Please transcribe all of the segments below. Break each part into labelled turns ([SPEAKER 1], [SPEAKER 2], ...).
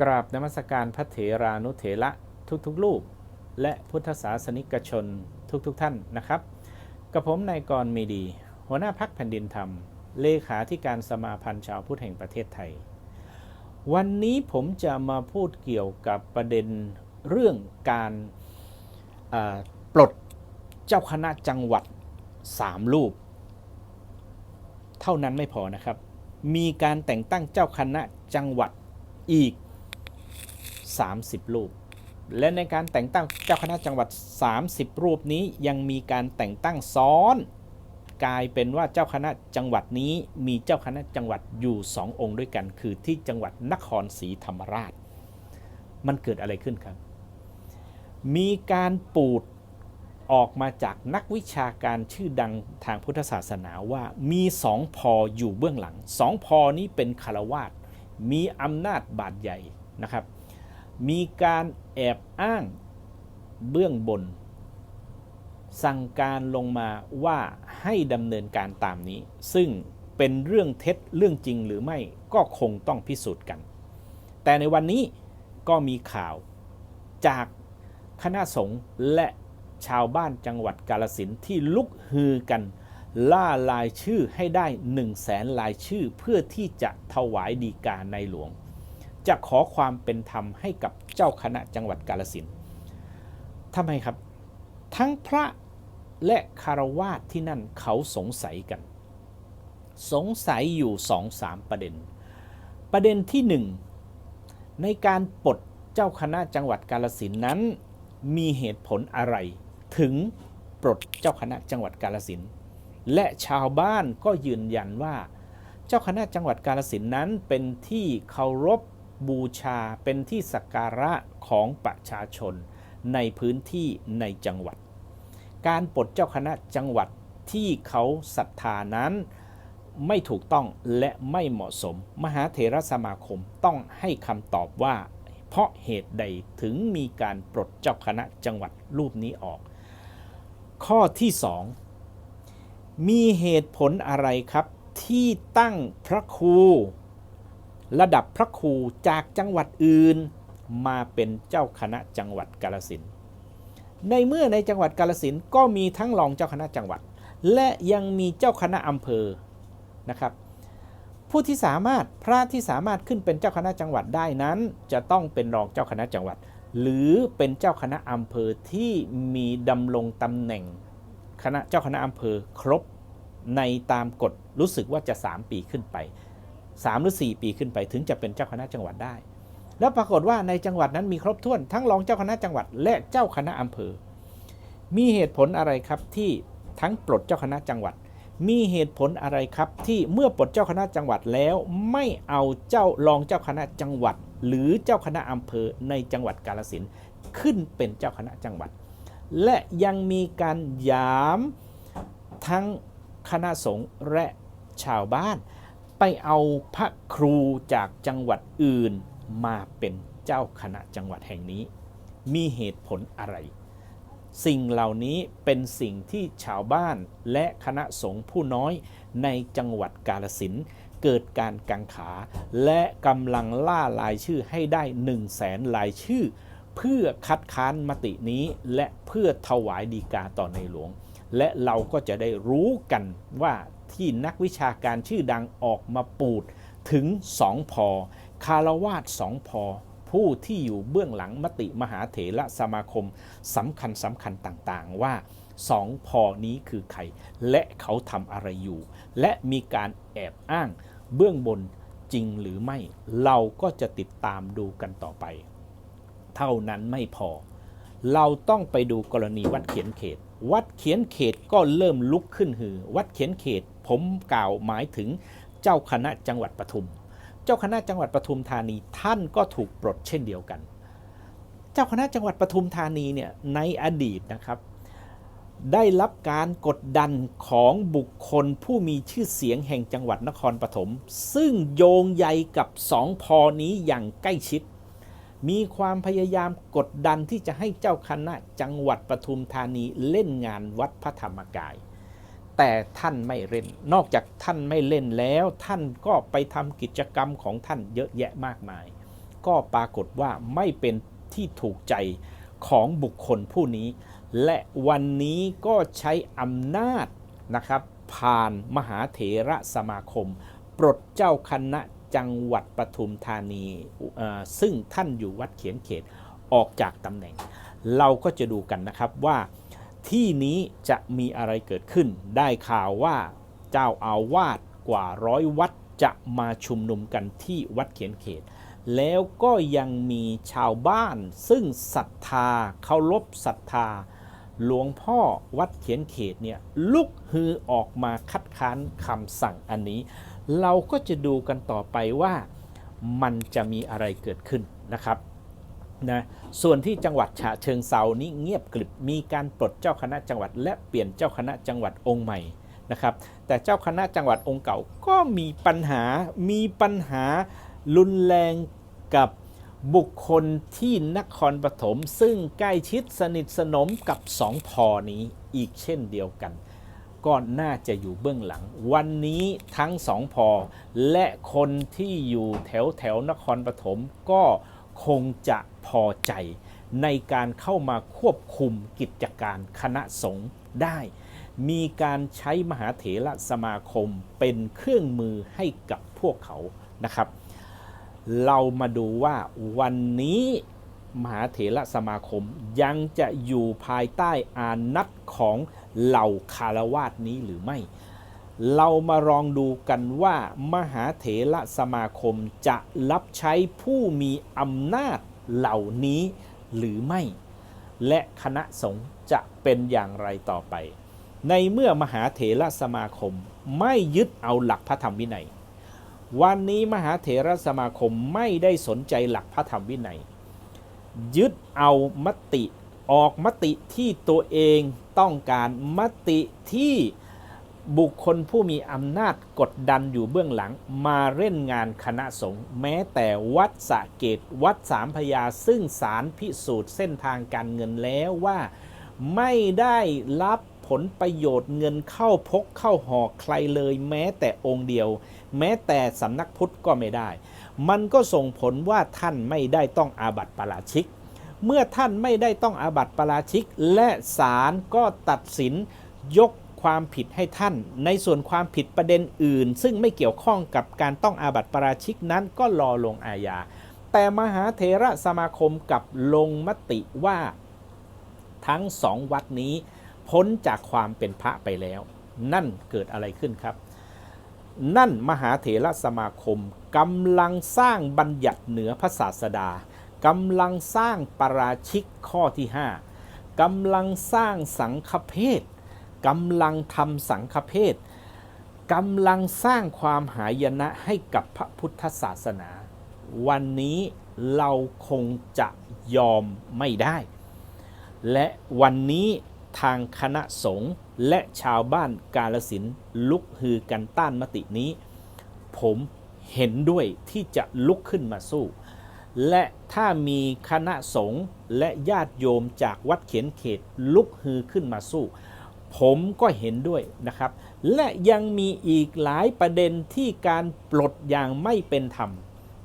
[SPEAKER 1] กราบนมัสการพระเถรานุเถระทุกๆรูป และพุทธศาสนิกชนทุกๆทท่านนะครับ กับผมนายกรมีดี หัวหน้าพักแผ่นดินธรรม เลขาธิการสมาพันธ์ชาวพุทธแห่งประเทศไทย วันนี้ผมจะมาพูดเกี่ยวกับประเด็นเรื่องการปลดเจ้าคณะจังหวัด 3 รูป เท่านั้นไม่พอนะครับ มีการแต่งตั้งเจ้าคณะจังหวัดอีก 30 รูป และในการแต่งตั้งเจ้าคณะจังหวัด 30 รูปนี้ยังมีการแต่งตั้งซ้อน กลายเป็นว่าเจ้าคณะจังหวัดนี้มีเจ้าคณะจังหวัดอยู่2องค์ด้วยกัน คือที่จังหวัดนครศรีธรรมราช มันเกิดอะไรขึ้นครับ มีการปูดออกมาจากนักวิชาการชื่อดังทางพุทธศาสนาว่ามีสองพออยู่เบื้องหลังสองพอนี้เป็นคารวาสมีอำนาจบาดใหญ่นะครับ มีการแอบอ้างเบื้องบน สั่งการลงมาว่าให้ดำเนินการตามนี้ ซึ่งเป็นเรื่องเท็จเรื่องจริงหรือไม่ก็คงต้องพิสูจน์กัน แต่ในวันนี้ก็มีข่าวจากคณะสงฆ์และชาวบ้านจังหวัดกาลสินที่ลุกฮือกัน ล่ารายชื่อให้ได้1นึ่งแสนรายชื่อเพื่อที่จะถวายดีกาในหลวง จะขอความเป็นธรรมให้กับเจ้าคณะจังหวัดกาลสินทำไมครับ ทั้งพระและคารวาสที่นั่นเขาสงสัยกัน สงสัยอยู่สองสามประเด็น ประเด็นที่หนึ่งในการปลดเจ้าคณะจังหวัดกาลสินนั้น มีเหตุผลอะไร ถึงปลดเจ้าคณะจังหวัดกาลสินและชาวบ้านก็ยืนยันว่า เจ้าคณะจังหวัดกาลสินนั้นเป็นที่เคารพ บูชาเป็นที่สักการะของประชาชน ในพื้นที่ในจังหวัด การปลดเจ้าคณะจังหวัดที่เขาศรัทธานั้นไม่ถูกต้องและไม่เหมาะสม มหาเถรสมาคมต้องให้คำตอบว่า เพราะเหตุใดถึงมีการปลดเจ้าคณะจังหวัดรูปนี้ออก ข้อที่สองมีเหตุผลอะไรครับที่ตั้งพระครู ระดับพระครูจากจังหวัดอื่น มาเป็นเจ้าคณะจังหวัดกาลสินในเมื่อในจังหวัดกาลสินก็มีทั้งรองเจ้าคณะจังหวัด และยังมีเจ้าคณะอำเภอนะครับผู้ที่สามารถพระที่สามารถขึ้นเป็นเจ้าคณะจังหวัดได้นั้น จะต้องเป็นรองเจ้าคณะจังหวัด หรือเป็นเจ้าคณะอำเภอที่มีดำรงตำแหน่งคณะเจ้าคณะอำเภอครบในตามกฎรู้สึกว่าจะ 3 ปีขึ้นไป 3 หรือ 4 ปีขึ้นไปถึงจะเป็นเจ้าคณะจังหวัดได้ แล้วปรากฏว่าในจังหวัดนั้นมีครบถ้วนทั้งรองเจ้าคณะจังหวัดและเจ้าคณะอำเภอ มีเหตุผลอะไรครับที่ทั้งปลดเจ้าคณะจังหวัด มีเหตุผลอะไรครับที่เมื่อปลดเจ้าคณะจังหวัดแล้วไม่เอาเจ้ารองเจ้าคณะจังหวัด หรือเจ้าคณะอำเภอในจังหวัดกาฬสินขึ้นเป็นเจ้าคณะจังหวัด และยังมีการยามทั้งคณะสงฆ์และชาวบ้าน ไปเอาพระครูจากจังหวัดอื่นมาเป็นเจ้าคณะจังหวัดแห่งนี้ มีเหตุผลอะไร สิ่งเหล่านี้เป็นสิ่งที่ชาวบ้านและคณะสงฆ์ผู้น้อยในจังหวัดกาลสินเกิดการกังขา และกำลังล่ารายชื่อให้ได้1 0 0 0 0แสนรายชื่อ เพื่อคัดค้านมตินี้และเพื่อถวายดีกาต่อในหลวง และเราก็จะได้รู้กันว่า ที่นักวิชาการชื่อดังออกมาปูดถึงสองพอคารวาสสองพอผู้ที่อยู่เบื้องหลังมติมหาเถระสมาคมสำคัญสำคัญต่างๆว่าสองพอนี้คือใคร และเขาทำอะไรอยู่ และมีการแอบอ้างเบื้องบนจริงหรือไม่ เราก็จะติดตามดูกันต่อไป เท่านั้นไม่พอ เราต้องไปดูกรณีวัดเขียนเขต วัดเขียนเขตก็เริ่มลุกขึ้นฮือ วัดเขียนเขตผมกล่าวหมายถึงเจ้าคณะจังหวัดปทุม เจ้าคณะจังหวัดปทุมธานีท่านก็ถูกปลดเช่นเดียวกัน เจ้าคณะจังหวัดปทุมธานีเนี่ยในอดีตนะครับ ได้รับการกดดันของบุคคลผู้มีชื่อเสียงแห่งจังหวัดนครปฐมซึ่งโยงใยกับสองพอนี้อย่างใกล้ชิด มีความพยายามกดดันที่จะให้เจ้าคณะจังหวัดปทุมธานีเล่นงานวัดพระธรรมกาย แต่ท่านไม่เล่น นอกจากท่านไม่เล่นแล้ว ท่านก็ไปทำกิจกรรมของท่านเยอะแยะมากมาย ก็ปรากฏว่าไม่เป็นที่ถูกใจของบุคคลผู้นี้ และวันนี้ก็ใช้อำนาจนะครับ ผ่านมหาเถระสมาคม ปลดเจ้าคณะ จังหวัดปทุมธานีซึ่งท่านอยู่วัดเขียนเขตออกจากตำแหน่ง เราก็จะดูกันนะครับว่าที่นี้จะมีอะไรเกิดขึ้น ได้ข่าวว่าเจ้าอาวาสกว่าร้อยวัดจะมาชุมนุมกันที่วัดเขียนเขต แล้วก็ยังมีชาวบ้านซึ่งศรัทธาเคารพศรัทธา หลวงพ่อวัดเขียนเขตเนี่ยลุกฮือออกมาคัดค้านคำสั่งอันนี้ เราก็จะดูกันต่อไปว่ามันจะมีอะไรเกิดขึ้นนะครับนะส่วนที่จังหวัดฉะเชิงเซานี้เงียบกริบมีการปลดเจ้าคณะจังหวัด และเปลี่ยนเจ้าคณะจังหวัดองค์ใหม่นะครับแต่เจ้าคณะจังหวัดองค์เก่าก็มีปัญหามีปัญหารุนแรงกับบุคคลที่นครปฐมซึ่งใกล้ชิดสนิทสนมกับสองพอนี้อีกเช่นเดียวกัน ก็น่าจะอยู่เบื้องหลัง วันนี้ทั้งสองพอ และคนที่อยู่แถวแถวนครปฐมก็คงจะพอใจในการเข้ามาควบคุมกิจการคณะสงฆ์ได้ มีการใช้มหาเถระสมาคมเป็นเครื่องมือให้กับพวกเขานะครับ เรามาดูว่าวันนี้มหาเถระสมาคมยังจะอยู่ภายใต้อานัตของ เหล่าคารวาสนี้หรือไม่ เรามาลองดูกันว่ามหาเถระสมาคมจะรับใช้ผู้มีอำนาจเหล่านี้หรือไม่ และคณะสงฆ์จะเป็นอย่างไรต่อไป ในเมื่อมหาเถระสมาคมไม่ยึดเอาหลักพระธรรมวินัย วันนี้มหาเถระสมาคมไม่ได้สนใจหลักพระธรรมวินัย ยึดเอามติออกมติที่ตัวเอง ต้องการมติที่บุคคลผู้มีอำนาจกดดันอยู่เบื้องหลังมาเล่นงานคณะสงฆ์แม้แต่วัดสะเกตวัดสามพยาซึ่งสารพิสูจน์เส้นทางการเงินแล้วว่า ไม่ได้รับผลประโยชน์เงินเข้าพกเข้าหอกใครเลยแม้แต่องค์เดียว แม้แต่สำนักพุทธก็ไม่ได้ มันก็ส่งผลว่าท่านไม่ได้ต้องอาบัติปาราชิก เมื่อท่านไม่ได้ต้องอาบัติปราชิก และศาลก็ตัดสินยกความผิดให้ท่าน ในส่วนความผิดประเด็นอื่น ซึ่งไม่เกี่ยวข้องกับการต้องอาบัติปราชิกนั้นก็รอลงอาญาแต่มหาเถระสมาคมกับลงมติว่าทั้งสองวัดนี้ พ้นจากความเป็นพระไปแล้ว นั่นเกิดอะไรขึ้นครับ นั่นมหาเถระสมาคมกำลังสร้างบัญญัติเหนือพระศาสดา กำลังสร้างปาราชิกข้อที่5กำลังสร้างสังฆเพศกำลังทำสังฆเพศกำลังสร้างความหายนะให้กับพระพุทธศาสนา วันนี้เราคงจะยอมไม่ได้ และวันนี้ทางคณะสงฆ์และชาวบ้านกาลสินลุกฮือกันต้านมตินี้ ผมเห็นด้วยที่จะลุกขึ้นมาสู้ และถ้ามีคณะสงฆ์และญาติโยมจากวัดเขียนเขตลุกฮือขึ้นมาสู้ ผมก็เห็นด้วยนะครับ และยังมีอีกหลายประเด็นที่การปลดอย่างไม่เป็นธรรม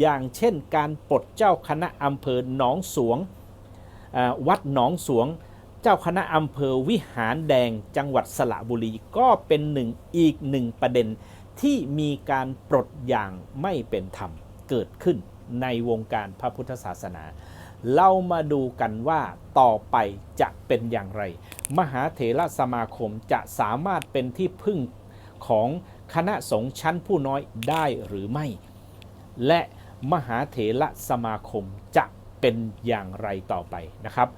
[SPEAKER 1] อย่างเช่นการปลดเจ้าคณะอำเภอหนองสวงวัดหนองสวง เจ้าคณะอำเภอวิหารแดงจังหวัดสระบุรีก็เป็นหนึ่งอีกหนึ่งประเด็นที่มีการปลดอย่างไม่เป็นธรรมเกิดขึ้น ในวงการพระพุทธศาสนา เรามาดูกันว่าต่อไปจะเป็นอย่างไร มหาเถรสมาคมจะสามารถเป็นที่พึ่งของคณะสงฆ์ชั้นผู้น้อยได้หรือไม่ และมหาเถรสมาคมจะเป็นอย่างไรต่อไปนะครับ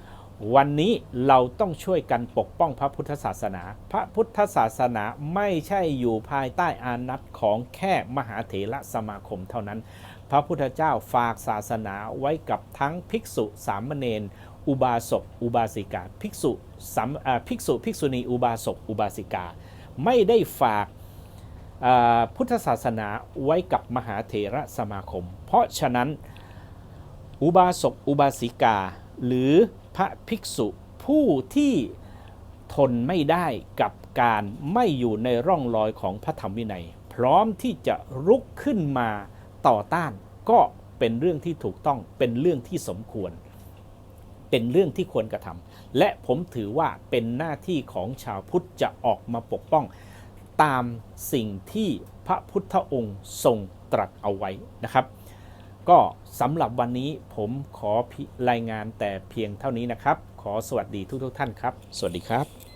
[SPEAKER 1] วันนี้เราต้องช่วยกันปกป้องพระพุทธศาสนา พระพุทธศาสนาไม่ใช่อยู่ภายใต้อานัตของแค่มหาเถระสมาคมเท่านั้น พระพุทธเจ้าฝากศาสนาไว้กับทั้งภิกษุสามเณรอุบาสกอุบาสิกา ภิกษุสามภิกษุภิกษุณีอุบาสกอุบาสิกา ไม่ได้ฝากพุทธศาสนาไว้กับมหาเถระสมาคม เพราะฉะนั้นอุบาสกอุบาสิกาหรือ พระภิกษุผู้ที่ทนไม่ได้กับการไม่อยู่ในร่องรอยของพระธรรมวินัย พร้อมที่จะรุกขึ้นมาต่อต้าน ก็เป็นเรื่องที่ถูกต้องเป็นเรื่องที่สมควร เป็นเรื่องที่ควรกระทำและผมถือว่าเป็นหน้าที่ของชาวพุทธจะออกมาปกป้อง ตามสิ่งที่พระพุทธองค์ทรงตรัสเอาไว้นะครับ ก็สำหรับวันนี้ผมขอรายงานแต่เพียงเท่านี้นะครับ ขอสวัสดีทุกๆท่านครับ สวัสดีครับ